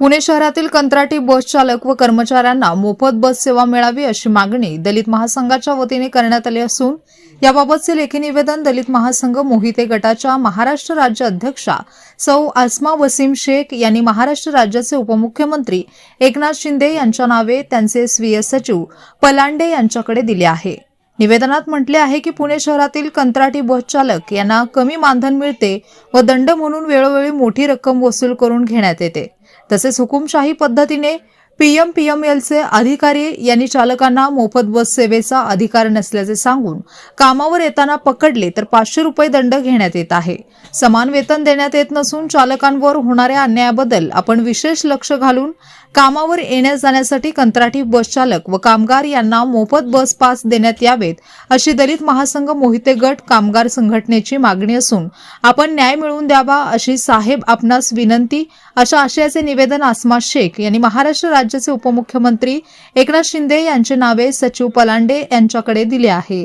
पुणे शहरातील कंत्राटी बस चालक व कर्मचाऱ्यांना मोफत बस सेवा मिळावी अशी मागणी दलित महासंघाच्या वतीने करण्यात आली असून याबाबतचे लेखी निवेदन दलित महासंघ मोहिते गटाच्या महाराष्ट्र राज्य अध्यक्षा सौ आसमा वसीम शेख यांनी महाराष्ट्र राज्याचे उपमुख्यमंत्री एकनाथ शिंदे यांच्या नावे त्यांचे स्वीय सचिव पलांडे यांच्याकडे दिले आहे. निवेदनात म्हटले आहे की पुणे शहरातील कंत्राटी बस चालक यांना कमी मानधन मिळते व दंड म्हणून वेळोवेळी मोठी रक्कम वसूल करून घेण्यात येते. तसेच हुकुमशाही पद्धतीने पीएम पीएमएलचे अधिकारी यांनी चालकांना मोफत बस सेवेचा अधिकार नसल्याचे सांगून कामावर येताना पकडले तर पाचशे रुपये दंड घेण्यात येत आहे. समान वेतन देण्यात येत नसून चालकांवर होणाऱ्या अन्यायाबद्दल आपण विशेष लक्ष घालून कामावर येण्या जाण्यासाठी कंत्राटी बस चालक व कामगार यांना मोफत बस पास देण्यात यावेत अशी दलित महासंघ मोहिते गट कामगार संघटनेची मागणी असून आपण न्याय मिळवून द्यावा अशी साहेब आपणास विनंती अशा आशयाचे निवेदन आसमा शेख यांनी महाराष्ट्र राज्याचे उपमुख्यमंत्री एकनाथ शिंदे यांचे नावे सचिव पलांडे यांच्याकडे दिले आहे.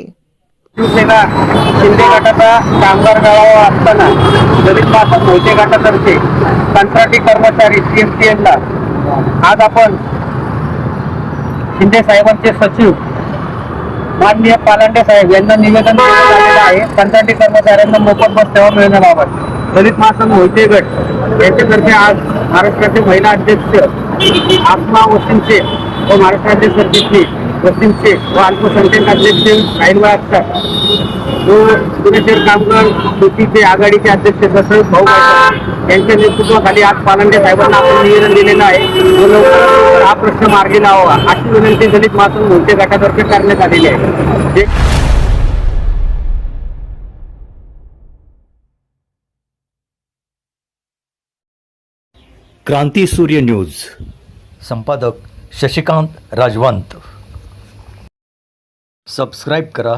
शिवसेना शिंदे गटाचा कामगार मेळावा असताना दलित महासंघ मोहिते गटातर्फे कंत्राटी कर्मचारी सीएसटीएनला आज आपण शिंदे साहेबांचे सचिव माननीय पालांडे साहेब यांना निवेदन आहे. कंत्राटी कर्मचाऱ्यांना मोफत बस सेवा मिळण्याबाबत. दलित महासंघ मोहिते गट यांच्यातर्फे आज महाराष्ट्राचे महिला अध्यक्ष आत्मा वसिमचे व महाराष्ट्राचे राज्य सरकारचे व अल्पसंख्याक अध्यक्ष साईनवा असतात व पुणे कामगार कृतीचे आघाडीचे अध्यक्ष तसंच भाऊ यांच्या नेतृत्वाखाली आज पालंडे साहेबांना आपण निवेदन दिलेलं आहे. व लवकरात लवकर हा प्रश्न मार्गी लावावा अशी विनंती दलित महासंघ मोठे गटातर्फे करण्यात आलेली आहे. जे क्रांती सूर्य न्यूज. संपादक शशिकांत राजवंत. सबस्क्राईब करा.